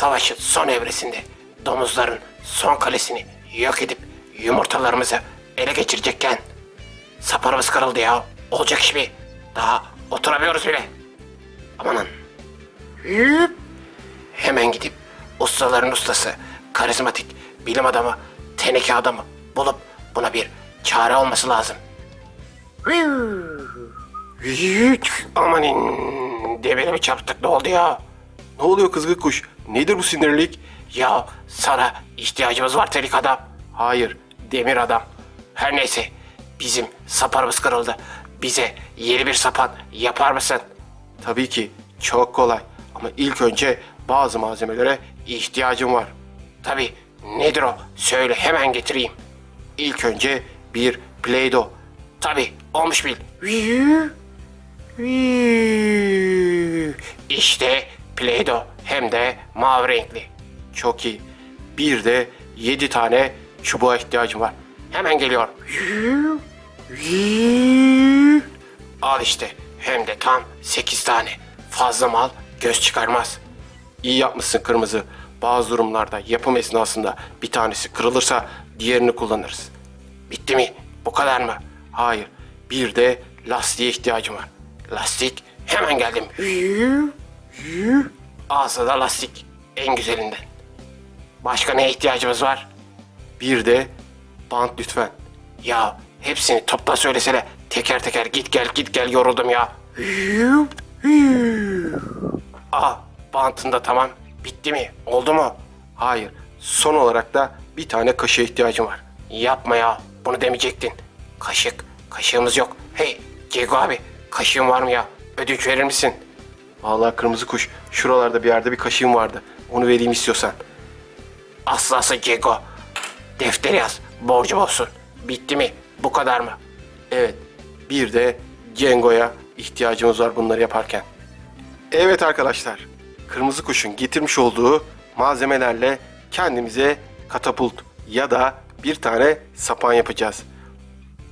savaşın son evresinde domuzların son kalesini yok edip yumurtalarımızı ele geçirecekken saparımız kırıldı ya. Olacak iş mi? Daha oturamıyoruz bile. Amanın. Hüp. Hemen gidip ustaların ustası, karizmatik bilim adamı, teneke adamı bulup buna bir çare olması lazım. Amanın. Demiri mi çarptık ne oldu ya? Ne oluyor kızgın kuş? Nedir bu sinirlilik? Ya sana ihtiyacımız var telik adam. Hayır. Demir adam. Her neyse bizim saparımız kırıldı. Bize yeni bir sapan yapar mısın? Tabii ki. Çok kolay. Ama ilk önce bazı malzemelere ihtiyacım var. Tabii nedir o? Söyle hemen getireyim. İlk önce bir Play-Doh. Tabii olmuş bil. İşte Play-Doh hem de mavi renkli. Çok iyi. Bir de 7 tane çubuğa ihtiyacım var. Hemen geliyor. Al işte hem de tam 8 tane. Fazla mal göz çıkarmaz. İyi yapmışsın kırmızı. Bazı durumlarda yapım esnasında bir tanesi kırılırsa diğerini kullanırız. Bitti mi? Bu kadar mı? Hayır. Bir de lastiğe ihtiyacım var. Lastik hemen geldim. Ağzı da lastik en güzelinden. Başka neye ihtiyacımız var? Bir de bant lütfen. Ya hepsini topla söylesene. Teker teker git gel git gel yoruldum ya. Aa bantında tamam. Bitti mi? Oldu mu? Hayır. Son olarak da bir tane kaşığa ihtiyacım var. Yapma ya. Bunu demeyecektin. Kaşık. Kaşığımız yok. Hey Cego abi kaşığın var mı ya? Ödünç verir misin? Vallahi kırmızı kuş. Şuralarda bir yerde bir kaşığım vardı. Onu vereyim istiyorsan. Aslası Cego. Defter yaz. Borcum olsun. Bitti mi? Bu kadar mı? Evet. Bir de Cengo'ya ihtiyacımız var bunları yaparken. Evet arkadaşlar. Kırmızı kuşun getirmiş olduğu malzemelerle kendimize katapult ya da bir tane sapan yapacağız.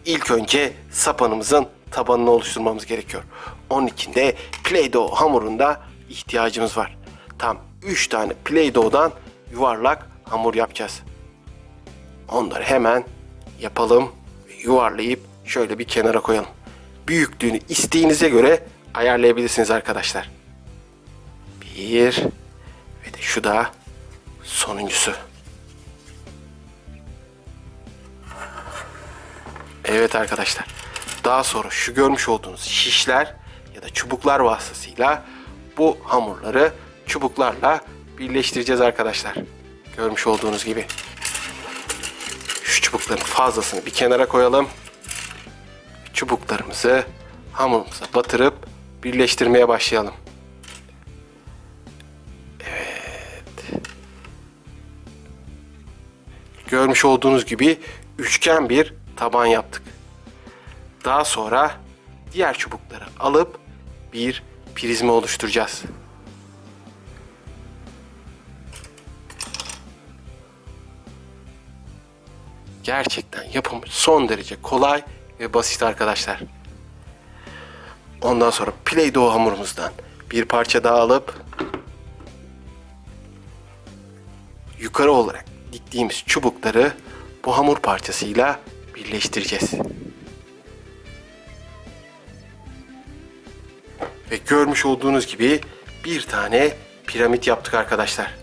İlk önce sapanımızın tabanını oluşturmamız gerekiyor. Onun için de Play-Doh hamurunda ihtiyacımız var. Tam 3 tane Play-Doh'dan yuvarlak hamur yapacağız. Onları hemen yapalım yuvarlayıp şöyle bir kenara koyalım. Büyüklüğünü isteğinize göre ayarlayabilirsiniz arkadaşlar. Bir ve de şu da sonuncusu. Evet arkadaşlar. Daha sonra şu görmüş olduğunuz şişler çubuklar vasıtasıyla bu hamurları çubuklarla birleştireceğiz arkadaşlar. Görmüş olduğunuz gibi. Şu çubukların fazlasını bir kenara koyalım. Çubuklarımızı hamurumuza batırıp birleştirmeye başlayalım. Evet. Görmüş olduğunuz gibi üçgen bir taban yaptık. Daha sonra diğer çubukları alıp bir prizma oluşturacağız. Gerçekten yapımı son derece kolay ve basit arkadaşlar. Ondan sonra Play-Doh hamurumuzdan bir parça daha alıp yukarı olarak diktiğimiz çubukları bu hamur parçasıyla birleştireceğiz. Ve görmüş olduğunuz gibi bir tane piramit yaptık arkadaşlar.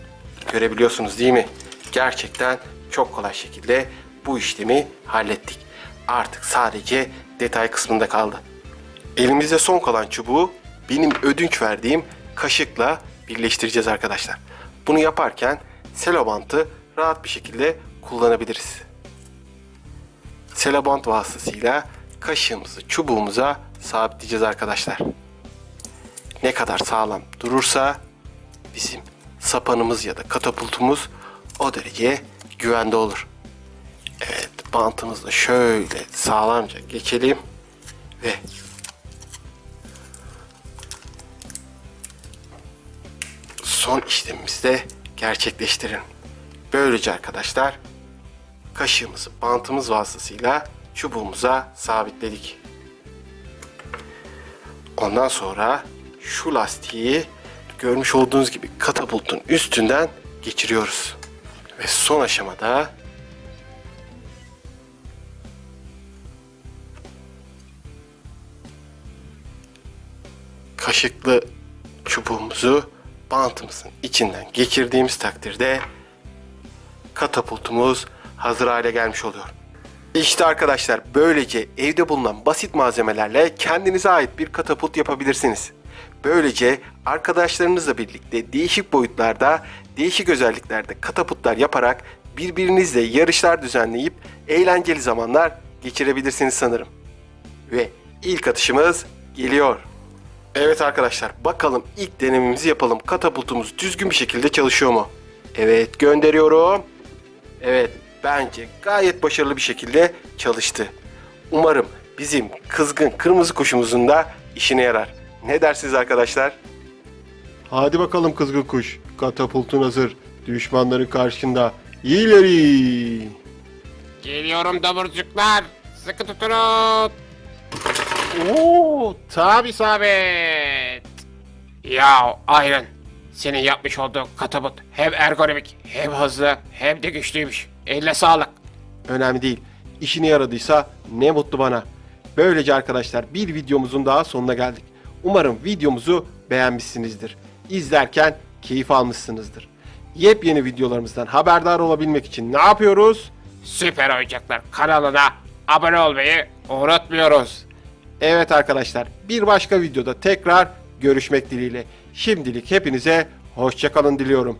Görebiliyorsunuz değil mi? Gerçekten çok kolay şekilde bu işlemi hallettik. Artık sadece detay kısmında kaldı. Elimizde son kalan çubuğu benim ödünç verdiğim kaşıkla birleştireceğiz arkadaşlar. Bunu yaparken selobantı rahat bir şekilde kullanabiliriz. Selobant vasıtasıyla kaşığımızı çubuğumuza sabitleyeceğiz arkadaşlar. Ne kadar sağlam durursa bizim sapanımız ya da katapultumuz o derece güvende olur. Evet bantımızla şöyle sağlamca geçelim ve son işlemimizi de gerçekleştirin. Böylece arkadaşlar kaşığımızı bantımız vasıtasıyla çubuğumuza sabitledik. Ondan sonra şu lastiği görmüş olduğunuz gibi katapultun üstünden geçiriyoruz. Ve son aşamada kaşıklı çubuğumuzu bantımızın içinden geçirdiğimiz takdirde katapultumuz hazır hale gelmiş oluyor. İşte arkadaşlar böylece evde bulunan basit malzemelerle kendinize ait bir katapult yapabilirsiniz. Böylece arkadaşlarınızla birlikte değişik boyutlarda, değişik özelliklerde katapultlar yaparak birbirinizle yarışlar düzenleyip eğlenceli zamanlar geçirebilirsiniz sanırım. Ve ilk atışımız geliyor. Evet arkadaşlar bakalım ilk denememizi yapalım. Katapultumuz düzgün bir şekilde çalışıyor mu? Evet gönderiyorum. Evet bence gayet başarılı bir şekilde çalıştı. Umarım bizim kızgın kırmızı kuşumuzun da işine yarar. Ne dersiniz arkadaşlar? Hadi bakalım kızgın kuş. Katapultun hazır. Düşmanların karşında. İleri. Geliyorum domuzcuklar. Sıkı tutunun. Oo, Tam isabet. Ya aynen. Senin yapmış olduğun katapult hem ergonomik hem hızlı hem de güçlüymüş. Elle sağlık. Önemli değil. İşine yaradıysa ne mutlu bana. Böylece arkadaşlar bir videomuzun daha sonuna geldik. Umarım videomuzu beğenmişsinizdir. İzlerken keyif almışsınızdır. Yepyeni videolarımızdan haberdar olabilmek için ne yapıyoruz? Süper Oyuncaklar kanalına abone olmayı unutmuyoruz. Evet arkadaşlar bir başka videoda tekrar görüşmek dileğiyle. Şimdilik hepinize hoşçakalın diliyorum.